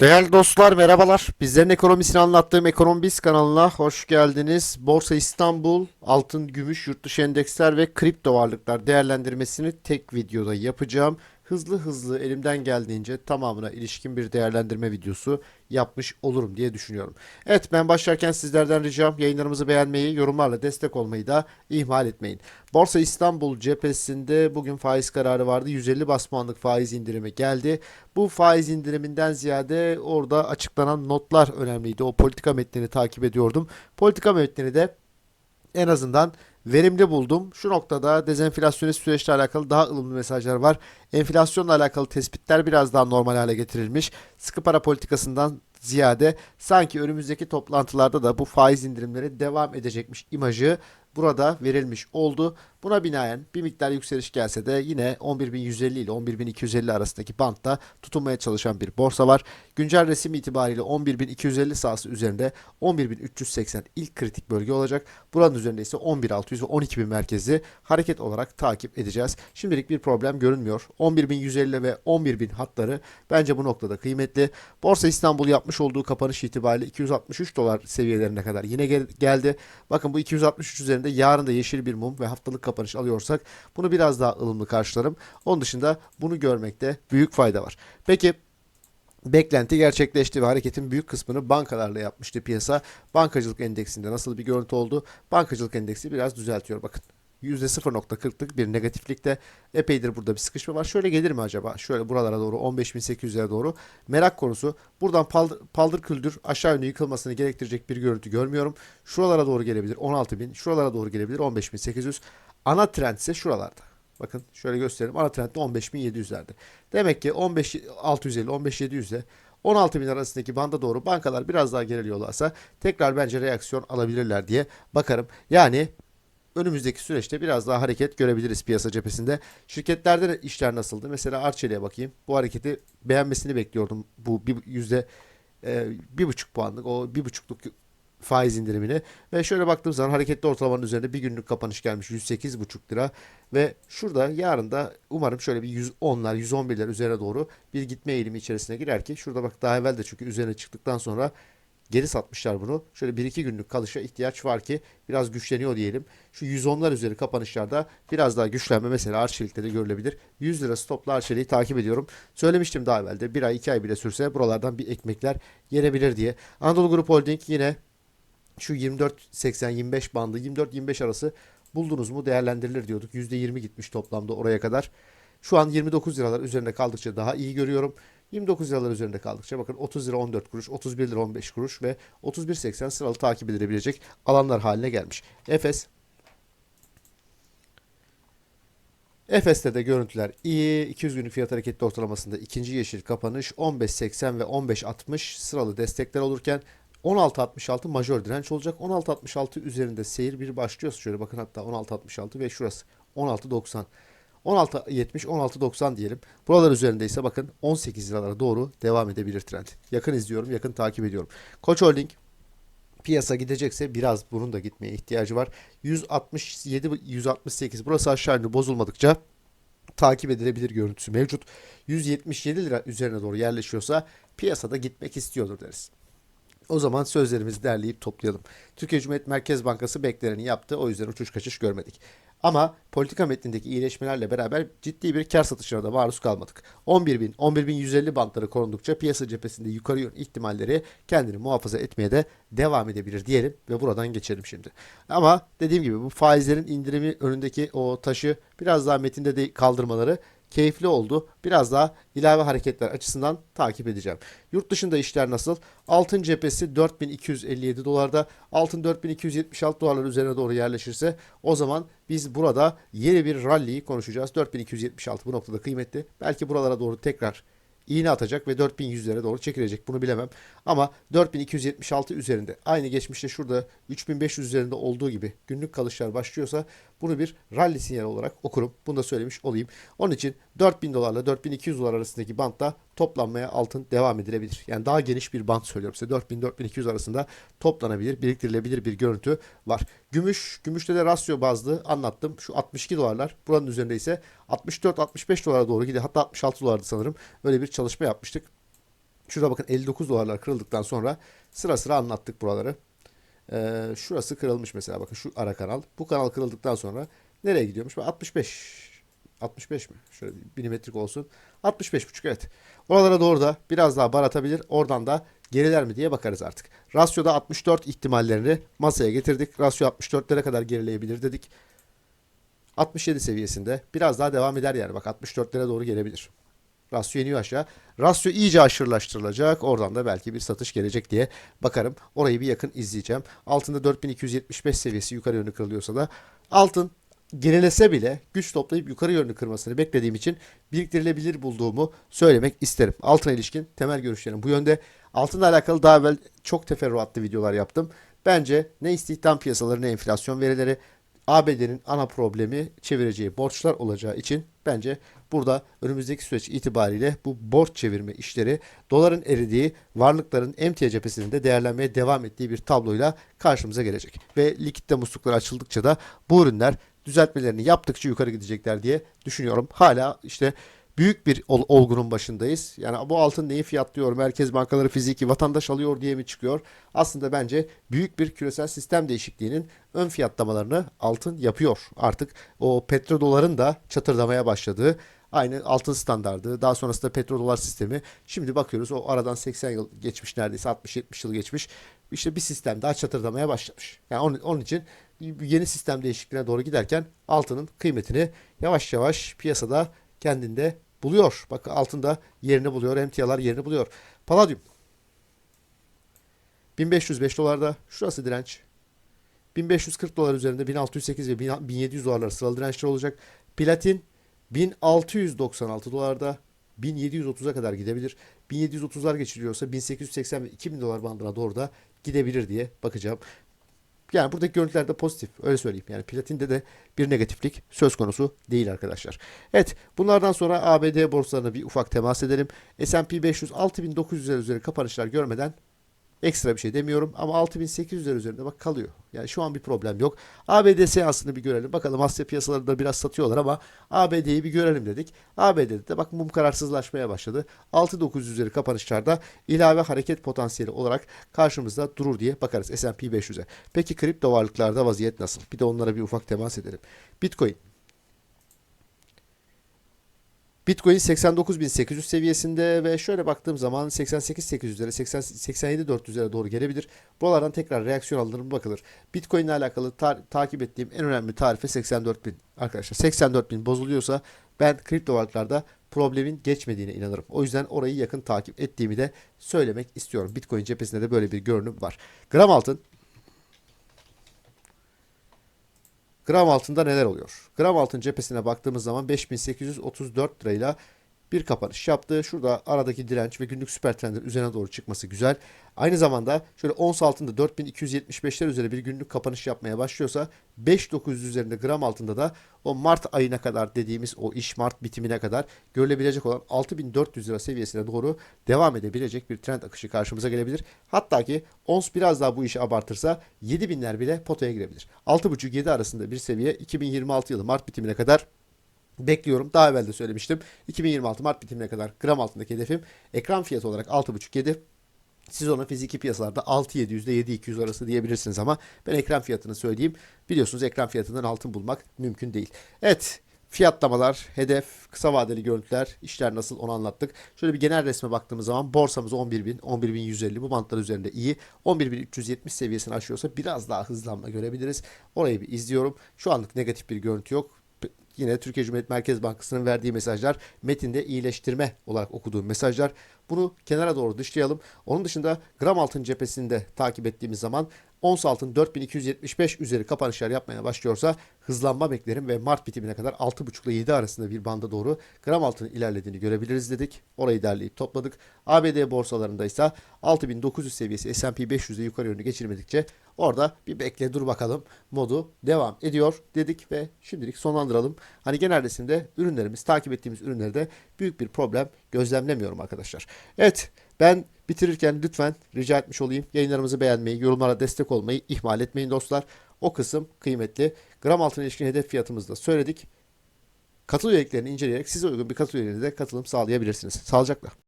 Değerli dostlar merhabalar. Bizlerin ekonomisini anlattığım Ekonomist kanalına hoş geldiniz. Borsa İstanbul, altın, gümüş, yurt dışı endeksler ve kripto varlıklar değerlendirmesini tek videoda yapacağım. Hızlı hızlı elimden geldiğince tamamına ilişkin bir değerlendirme videosu yapmış olurum diye düşünüyorum. Evet ben başlarken sizlerden ricam yayınlarımızı beğenmeyi, yorumlarla destek olmayı da ihmal etmeyin. Borsa İstanbul cephesinde bugün faiz kararı vardı. 150 bas puanlık faiz indirimi geldi. Bu faiz indiriminden ziyade orada açıklanan notlar önemliydi. O politika metnini takip ediyordum. Politika metnini de en azından verimli buldum. Şu noktada dezenflasyonist süreçle alakalı daha ılımlı mesajlar var. Enflasyonla alakalı tespitler biraz daha normal hale getirilmiş. Sıkı para politikasından ziyade sanki önümüzdeki toplantılarda da bu faiz indirimleri devam edecekmiş imajı burada verilmiş oldu. Buna binaen bir miktar yükseliş gelse de yine 11.150 ile 11.250 arasındaki bantta tutunmaya çalışan bir borsa var. Güncel resim itibariyle 11.250 sahası üzerinde 11.380 ilk kritik bölge olacak. Buranın üzerinde ise 11.600 ve 12.000 merkezi hareket olarak takip edeceğiz. Şimdilik bir problem görünmüyor. 11.150 ve 11.000 hatları bence bu noktada kıymetli. Borsa İstanbul yapmış olduğu kapanış itibariyle 263 dolar seviyelerine kadar yine gel- geldi. Bakın bu 263 üzerinde yarın da yeşil bir mum ve haftalık kapanış alıyorsak bunu biraz daha ılımlı karşılarım. Onun dışında bunu görmekte büyük fayda var. Peki beklenti gerçekleşti ve hareketin büyük kısmını bankalarla yapmıştı piyasa. Bankacılık endeksinde nasıl bir görüntü oldu? Bankacılık endeksi biraz düzeltiyor bakın. %0.40'lık bir negatiflikte epeydir burada bir sıkışma var. Şöyle gelir mi acaba? Şöyle buralara doğru 15.800'lere doğru. Merak konusu. Buradan paldır, paldır küldür aşağı yönlü yıkılmasını gerektirecek bir görüntü görmüyorum. Şuralara doğru gelebilir 16.000. Şuralara doğru gelebilir 15.800. Ana trend ise şuralarda. Bakın şöyle göstereyim. Ana trend de 15.700'lerde. Demek ki 15.650, 15.700 ile 16.000 arasındaki banda doğru bankalar biraz daha geriliyorlarsa tekrar bence reaksiyon alabilirler diye bakarım. Yani önümüzdeki süreçte biraz daha hareket görebiliriz piyasa cephesinde. Şirketlerde de işler nasıldı? Mesela Arçelik'e bakayım. Bu hareketi beğenmesini bekliyordum. Bu bir yüzde e, bir buçuk puanlık o bir buçukluk faiz indirimini ve şöyle baktığım zaman hareketli ortalamanın üzerinde bir günlük kapanış gelmiş 108,5 lira ve şurada yarın da umarım şöyle bir 110'lar 111'ler üzerine doğru bir gitme eğilimi içerisine girer ki şurada bak daha evvel de çünkü üzerine çıktıktan sonra geri satmışlar bunu. Şöyle 1-2 günlük kalışa ihtiyaç var ki biraz güçleniyor diyelim. Şu 110'lar üzeri kapanışlarda biraz daha güçlenme mesela Arçelik'te de görülebilir. 100 lira stopla Arçelik'i takip ediyorum. Söylemiştim daha evvel de 1 ay 2 ay bile sürse buralardan bir ekmekler yenebilir diye. Anadolu Grup Holding yine şu 24-80-25 bandı 24-25 arası buldunuz mu değerlendirilir diyorduk. %20 gitmiş toplamda oraya kadar. Şu an 29 liralar üzerinde kaldıkça daha iyi görüyorum. 29 liralar üzerinde kaldıkça bakın 30 lira 14 kuruş, 31 lira 15 kuruş ve 31.80 sıralı takip edilebilecek alanlar haline gelmiş. Efes Efes'te de görüntüler iyi. 200 günlük fiyat hareketli ortalamasında ikinci yeşil kapanış 15.80 ve 15.60 sıralı destekler olurken 16.66 majör direnç olacak. 16.66 üzerinde seyir bir başlıyorsa şöyle bakın hatta 16.66 ve şurası 16.90. 16.70 16.90 diyelim. Buralar üzerinde ise bakın 18 liralara doğru devam edebilir trend. Yakın izliyorum, yakın takip ediyorum. Koç Holding piyasa gidecekse biraz bunun da gitmeye ihtiyacı var. 167 168 burası aşağı yönlü bozulmadıkça takip edilebilir görüntüsü mevcut. 177 lira üzerine doğru yerleşiyorsa piyasada gitmek istiyordur deriz. O zaman sözlerimizi derleyip toplayalım. Türkiye Cumhuriyet Merkez Bankası bekleneni yaptı. O yüzden uçuş kaçış görmedik. Ama politika metnindeki iyileşmelerle beraber ciddi bir kar satışına da maruz kalmadık. 11.000, 11.150 bantları korundukça piyasa cephesinde yukarı yön ihtimalleri kendini muhafaza etmeye de devam edebilir diyelim ve buradan geçelim şimdi. Ama dediğim gibi bu faizlerin indirimi önündeki o taşı biraz daha metinde de kaldırmaları keyifli oldu. Biraz daha ilave hareketler açısından takip edeceğim. Yurt dışında işler nasıl? Altın cephesi 4257 dolarda. Altın 4276 dolarlar üzerine doğru yerleşirse o zaman biz burada yeni bir rally'yi konuşacağız. 4276 bu noktada kıymetli. Belki buralara doğru tekrar iğne atacak ve 4100'lere doğru çekilecek. Bunu bilemem. Ama 4276 üzerinde aynı geçmişte şurada 3500 üzerinde olduğu gibi günlük kalışlar başlıyorsa bunu bir rally sinyali olarak okurum. Bunu da söylemiş olayım. Onun için 4000 dolarla 4200 dolar arasındaki bantta toplanmaya altın devam edilebilir. Yani daha geniş bir bant söylüyorum size. 4000-4200 arasında toplanabilir, biriktirilebilir bir görüntü var. Gümüş, gümüşte de rasyo bazlı anlattım. Şu 62 dolarlar. Buranın üzerinde ise 64-65 dolara doğru gidiyor. Hatta 66 dolardı sanırım. Öyle bir çalışma yapmıştık. Şurada bakın 59 dolarlar kırıldıktan sonra sıra sıra anlattık buraları. Ee, şurası kırılmış mesela bakın şu ara kanal. Bu kanal kırıldıktan sonra nereye gidiyormuş? Bak 65. 65 mi? Şöyle milimetrik olsun. 65,5 evet. Oralara doğru da biraz daha bar atabilir. Oradan da geriler mi diye bakarız artık. Rasyoda 64 ihtimallerini masaya getirdik. Rasyo 64'lere kadar gerileyebilir dedik. 67 seviyesinde biraz daha devam eder yani. Bak 64'lere doğru gelebilir. Rasyo iniyor aşağı. Rasyo iyice aşırılaştırılacak. Oradan da belki bir satış gelecek diye bakarım. Orayı bir yakın izleyeceğim. Altında 4275 seviyesi yukarı yönlü kırılıyorsa da altın gerilese bile güç toplayıp yukarı yönlü kırmasını beklediğim için biriktirilebilir bulduğumu söylemek isterim. Altına ilişkin temel görüşlerim bu yönde. Altınla alakalı daha evvel çok teferruatlı videolar yaptım. Bence ne istihdam piyasaları ne enflasyon verileri ABD'nin ana problemi çevireceği borçlar olacağı için bence burada önümüzdeki süreç itibariyle bu borç çevirme işleri doların eridiği varlıkların emtia cephesinde değerlenmeye devam ettiği bir tabloyla karşımıza gelecek. Ve likitte musluklar açıldıkça da bu ürünler düzeltmelerini yaptıkça yukarı gidecekler diye düşünüyorum. Hala işte büyük bir ol- olgunun başındayız. Yani bu altın neyi fiyatlıyor? Merkez bankaları fiziki vatandaş alıyor diye mi çıkıyor? Aslında bence büyük bir küresel sistem değişikliğinin ön fiyatlamalarını altın yapıyor. Artık o petrodoların da çatırdamaya başladığı aynı altın standardı, daha sonrasında petrodolar sistemi. Şimdi bakıyoruz o aradan 80 yıl geçmiş neredeyse 60-70 yıl geçmiş. İşte bir sistem daha çatırdamaya başlamış. Yani onun, onun için yeni sistem değişikliğine doğru giderken altının kıymetini yavaş yavaş piyasada kendinde buluyor. Bak altında yerini buluyor. Emtialar yerini buluyor. Palladium 1505 dolarda. Şurası direnç. 1540 dolar üzerinde 1608 ve 1700 dolarlar sıralı dirençler olacak. Platin 1696 dolarda 1730'a kadar gidebilir. 1730'lar geçiliyorsa 1880 ve 2000 dolar bandına doğru da gidebilir diye bakacağım. Yani buradaki görüntülerde pozitif öyle söyleyeyim. Yani platinde de bir negatiflik söz konusu değil arkadaşlar. Evet bunlardan sonra ABD borsalarına bir ufak temas edelim. S&P 500 6900'ler üzeri kapanışlar görmeden ekstra bir şey demiyorum ama 6800'ler üzerinde bak kalıyor. Yani şu an bir problem yok. ABD seansını bir görelim. Bakalım Asya piyasalarında biraz satıyorlar ama ABD'yi bir görelim dedik. ABD'de de bak mum kararsızlaşmaya başladı. 6900 üzeri kapanışlarda ilave hareket potansiyeli olarak karşımızda durur diye bakarız S&P 500'e. Peki kripto varlıklarda vaziyet nasıl? Bir de onlara bir ufak temas edelim. Bitcoin Bitcoin 89.800 seviyesinde ve şöyle baktığım zaman 88.800'lere 80 87.400'lere doğru gelebilir. Buralardan tekrar reaksiyon alınır mı bakılır. Bitcoin ile alakalı ta- takip ettiğim en önemli tarife 84.000 arkadaşlar. 84.000 bozuluyorsa ben kripto varlıklarda problemin geçmediğine inanırım. O yüzden orayı yakın takip ettiğimi de söylemek istiyorum. Bitcoin cephesinde de böyle bir görünüm var. Gram altın Gram altında neler oluyor? Gram altın cephesine baktığımız zaman 5834 lirayla bir kapanış yaptı. Şurada aradaki direnç ve günlük süper trendin üzerine doğru çıkması güzel. Aynı zamanda şöyle ons altında 4275'ler üzeri bir günlük kapanış yapmaya başlıyorsa 5900 üzerinde gram altında da o Mart ayına kadar dediğimiz o iş Mart bitimine kadar görülebilecek olan 6400 lira seviyesine doğru devam edebilecek bir trend akışı karşımıza gelebilir. Hatta ki ons biraz daha bu işi abartırsa 7000'ler bile potaya girebilir. 6.5-7 arasında bir seviye 2026 yılı Mart bitimine kadar bekliyorum. Daha evvel de söylemiştim. 2026 Mart bitimine kadar gram altındaki hedefim ekran fiyatı olarak 6.5-7. Siz ona fiziki piyasalarda 6.700 ile 7.200 arası diyebilirsiniz ama ben ekran fiyatını söyleyeyim. Biliyorsunuz ekran fiyatından altın bulmak mümkün değil. Evet fiyatlamalar, hedef, kısa vadeli görüntüler, işler nasıl onu anlattık. Şöyle bir genel resme baktığımız zaman borsamız 11.000, 11.150 bu bantlar üzerinde iyi. 11.370 seviyesini aşıyorsa biraz daha hızlanma görebiliriz. Orayı bir izliyorum. Şu anlık negatif bir görüntü yok yine Türkiye Cumhuriyet Merkez Bankası'nın verdiği mesajlar metinde iyileştirme olarak okuduğum mesajlar. Bunu kenara doğru dışlayalım. Onun dışında gram altın cephesinde takip ettiğimiz zaman ons altın 4275 üzeri kapanışlar yapmaya başlıyorsa hızlanma beklerim ve Mart bitimine kadar 6,5 ile 7 arasında bir banda doğru gram altının ilerlediğini görebiliriz dedik. Orayı derleyip topladık. ABD borsalarında ise 6900 seviyesi S&P 500'e yukarı yönlü geçirmedikçe orada bir bekle dur bakalım modu devam ediyor dedik ve şimdilik sonlandıralım. Hani genel resimde ürünlerimiz takip ettiğimiz ürünlerde büyük bir problem gözlemlemiyorum arkadaşlar. Evet ben bitirirken lütfen rica etmiş olayım yayınlarımızı beğenmeyi, yorumlara destek olmayı ihmal etmeyin dostlar. O kısım kıymetli. Gram altına ilişkin hedef fiyatımızı da söyledik. Katıl üyeliklerini inceleyerek size uygun bir katıl üyeliğine de katılım sağlayabilirsiniz. Sağlıcakla.